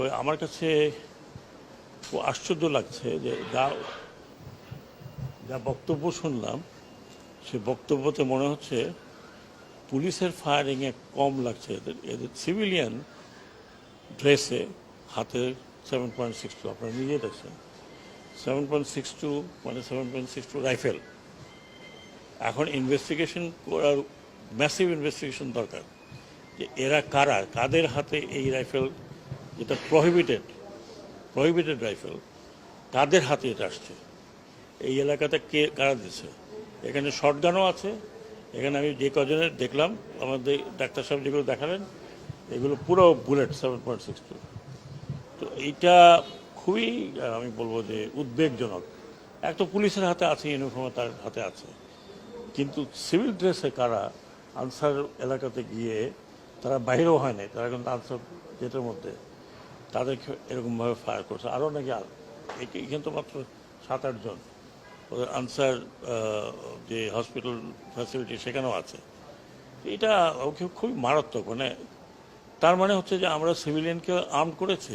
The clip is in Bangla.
তবে আমার কাছে খুব আশ্চর্য লাগছে যে যা যা বক্তব্য শুনলাম, সে বক্তব্যতে মনে হচ্ছে পুলিশের ফায়ারিংয়ে কম লাগছে। এদের এদের সিভিলিয়ান ড্রেসে হাতে সেভেন পয়েন্ট সিক্স টু আপনারা নিজে দেখছেন। সেভেন পয়েন্ট সিক্স টু মানে seven point six two rifle এখন ইনভেস্টিগেশন করার ম্যাসিভ ইনভেস্টিগেশন দরকার যে এরা কারা, কাদের হাতে এই রাইফেল যেটা প্রহিবিটেড প্রহিবিটেড রাইফেল তাদের হাতে এটা আসছে। এই এলাকাতে কে, কারা দিচ্ছে এখানে শর্টগানও আছে, এখানে আমি যে কজনের দেখলাম, আমাদের ডাক্তার সাহেব যেগুলো দেখালেন, এগুলো পুরো bullet seven point six two তো এইটা খুবই আমি বলব যে উদ্বেগজনক। এক তো পুলিশের হাতে আছে ইউনিফর্ম তার হাতে আছে। কিন্তু সিভিল ড্রেসে কারা আনসার এলাকাতে গিয়ে, তারা বাইরেও হয় নাই, তারা কিন্তু আনসার গেটের মধ্যে। তাদেরকে এরকমভাবে ফায়ার করছে। আরও নাকি এখানে তো মাত্র সাত আটজন ওদের আনসার যে হসপিটাল ফ্যাসিলিটি সেখানেও আছে। এটা ওকে খুবই মারাত্মক। মানে তার মানে হচ্ছে যে আমরা সিভিলিয়ানকে আর্ম করেছে।